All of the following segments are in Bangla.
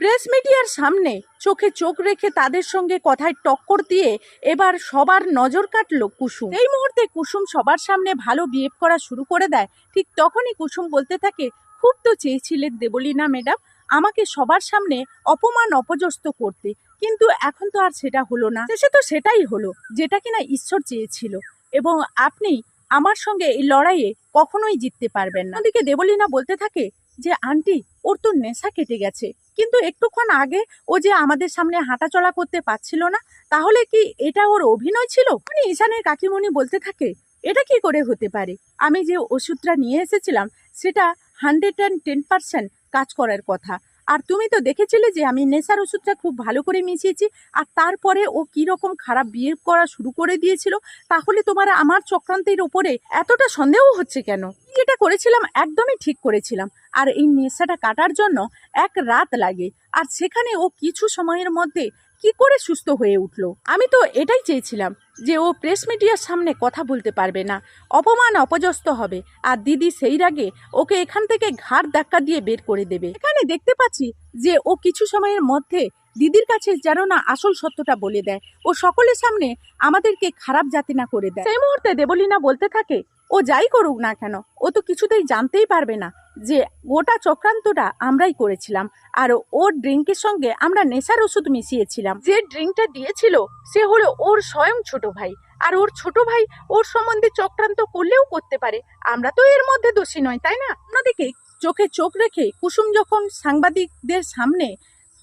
প্রেস মিডিয়ার সামনে চোখে চোখ রেখে তাদের সঙ্গে কথায় টক্কর দিয়ে এবার সবার নজর কাটল কুসুম। এই মুহূর্তে কুসুম সবার সামনে ভালো বিহেভ করা শুরু করে দেয়। ঠিক তখনই কুসুম বলতে থাকে, খুব তো চেয়েছিলেন দেবলীনা ম্যাডাম, আমাকে সবার সামনে অপমান অপজস্ত করতে। কিন্তু এখন তো আর সেটা হলো না। শেষে তো সেটাই হলো, যেটা কিনা ঈশ্বর চেয়েছিল। এবং আপনি আমার সঙ্গে এই লড়াইয়ে কখনোই জিততে পারবেন না। ওদিকে দেবলীনা বলতে থাকে যে, আন্টি, ওর তো নেশা কেটে গেছে। কিন্তু একটুক্ষণ আগে ও যে আমাদের সামনে হাঁটাচলা করতে পারছিল না, তাহলে কি এটা ওর অভিনয় ছিল? মানে ঈশানের কাকিমণি বলতে থাকে, এটা কি করে হতে পারে? আমি যে ওষুধটা নিয়ে এসেছিলাম, সেটা হান্ড্রেড অ্যান্ড টেন পার্সেন্ট কাজ করার কথা। আর তুমি তো দেখেছিলে যে আমি নেশার ওষুধটা খুব ভালো করে মিশিয়েছি, আর তারপরে ও কীরকম খারাপ বিয়ে করা শুরু করে দিয়েছিল, তাহলে তোমার আমার চক্রান্তের ওপরে এতটা সন্দেহ হচ্ছে কেন? যেটা করেছিলাম একদমই ঠিক করেছিলাম, আর এই নেশাটা কাটার জন্য এক রাত লাগে, আর সেখানে ও কিছু সময়ের মধ্যে কি করে সুস্থ হয়ে উঠল? আমি তো এটাই চেয়েছিলাম যে ও প্রেস মিডিয়ার সামনে কথা বলতে পারবে না। অপমান অপজস্ত হবে। আর দিদি সেই রাগে ওকে এখান থেকে ঘাড় ধাক্কা দিয়ে বের করে দেবে। এখানে দেখতে পাচ্ছি যে ও কিছু সময়ের মধ্যে দিদির কাছে যেন না আসল সত্যটা বলে দেয়। ও সকলের সামনে আমাদেরকে খারাপ জাতি না করে দেয়। সেই মুহূর্তে দেবলীনা বলতে থাকে ও যাই করুক না কেন, ও তো কিছুতেই জানতেই পারবে না যে গোটা চক্রান্তটা আমরাই করেছিলাম আর ওর ড্রিঙ্কের সঙ্গে আমরা নেশার ওষুধ মিশিয়েছিলাম। যে ড্রিঙ্কটা দিয়েছিল, সে হলো ওর স্বয়ং ছোট ভাই। আর ওর ছোট ভাই ওর সম্বন্ধে চক্রান্ত করলেও করতে পারে। আমরা তো এর মধ্যে দোষী নয়, তাই না? অন্যদিকে চোখে চোখ রেখে কুসুম যখন সাংবাদিকদের সামনে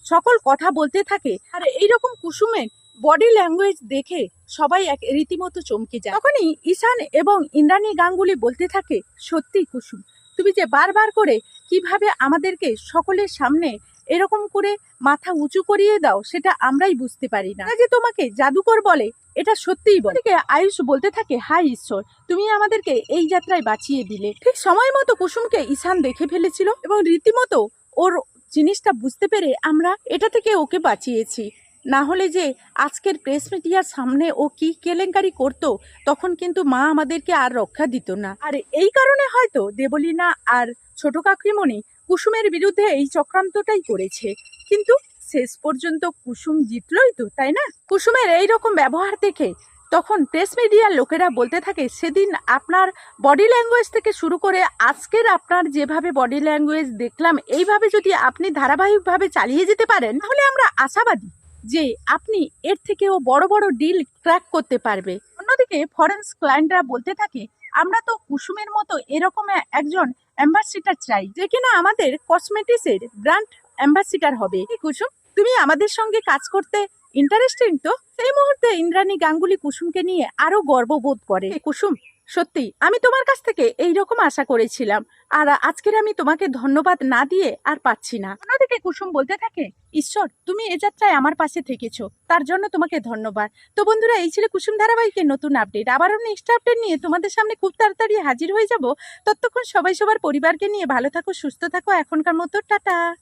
সকল কথা বলতে থাকে, আর এইরকম কুসুমের বডি ল্যাঙ্গুয়েজ দেখে সবাই এক রীতিমতো চমকে যায়। তখনই ঈশান এবং ইন্দ্রাণী গাঙ্গুলি বলতে থাকে, সত্যি কুসুম, তুমি যে বারবার করে কীভাবে আমাদেরকে সকলের সামনে এরকম করে মাথা উঁচু করিয়ে দাও, সেটা আমরাই বুঝতে পারি না। যে তোমাকে জাদুকর বলে, এটা সত্যিই বলে। আয়ুষ বলতে থাকে হাই ঈশ্বর, তুমি আমাদেরকে এই যাত্রায় বাঁচিয়ে দিলে। ঠিক সময় মতো কুসুমকে ঈশান দেখে ফেলেছিল এবং রীতিমতো ওর জিনিসটা বুঝতে পেরে আমরা এটা থেকে ওকে বাঁচিয়েছি। না হলে যে আজকের প্রেস মিডিয়ার সামনে ও কি কেলেঙ্কারি করতো, তখন কিন্তু মা আমাদেরকে আর রক্ষা দিত না। আর এই কারণে হয়তো দেবলীনা আর ছোট কাকিমণি কুসুমের বিরুদ্ধে এই চক্রান্তটাই করেছে। কিন্তু শেষ পর্যন্ত কুসুম জিতলই তো, তাই না? কুসুমের এই রকম ব্যবহার দেখে তখন প্রেস মিডিয়ার লোকেরা বলতে থাকে, সেদিন আপনার বডি ল্যাঙ্গুয়েজ থেকে শুরু করে আজকের আপনার যেভাবে বডি ল্যাঙ্গুয়েজ দেখলাম, এইভাবে যদি আপনি ধারাবাহিকভাবে চালিয়ে যেতে পারেন, তাহলে আমরা আশাবাদী। যে আপনি এর থেকেও বড় বড় ডিল ক্র্যাক করতে পারবে। অন্যদিকে ফরেন্স ক্লায়েন্টরা বলতে থাকে, আমরা তো কুসুমের মতো এরকম একজন অ্যাম্বাসিডার চাই, যে কিনা আমাদের কসমেটিক্সের ব্র্যান্ড অ্যাম্বাসিডার হবে। কুসুম, তুমি আমাদের সঙ্গে কাজ করতে ইন্টারেস্টিং তো? সেই মুহূর্তে ইন্দ্রাণী গাঙ্গুলি কুসুমকে নিয়ে আরও গর্ববোধ করে। কুসুম সত্যি, আমি তোমার কাছ থেকে এই রকম আশা করেছিলাম। আর আজকের আমি তোমাকে ধন্যবাদ না দিয়ে আর পাচ্ছি না। অন্যদিকে কুসুম বলতে থাকে, ঈশ্বর, তুমি এ যাত্রায় আমার পাশে থেকেছো। তার জন্য তোমাকে ধন্যবাদ। তো বন্ধুরা, এই ছিল কুসুম ধারাবাহিকের নতুন আপডেট। আবারও নেক্সট আপডেট নিয়ে তোমাদের সামনে খুব তাড়াতাড়ি হাজির হয়ে যাব। ততক্ষণ সবাই সবার পরিবারকে নিয়ে ভালো থাকো, সুস্থ থাকো। এখনকার মতো, টাটা।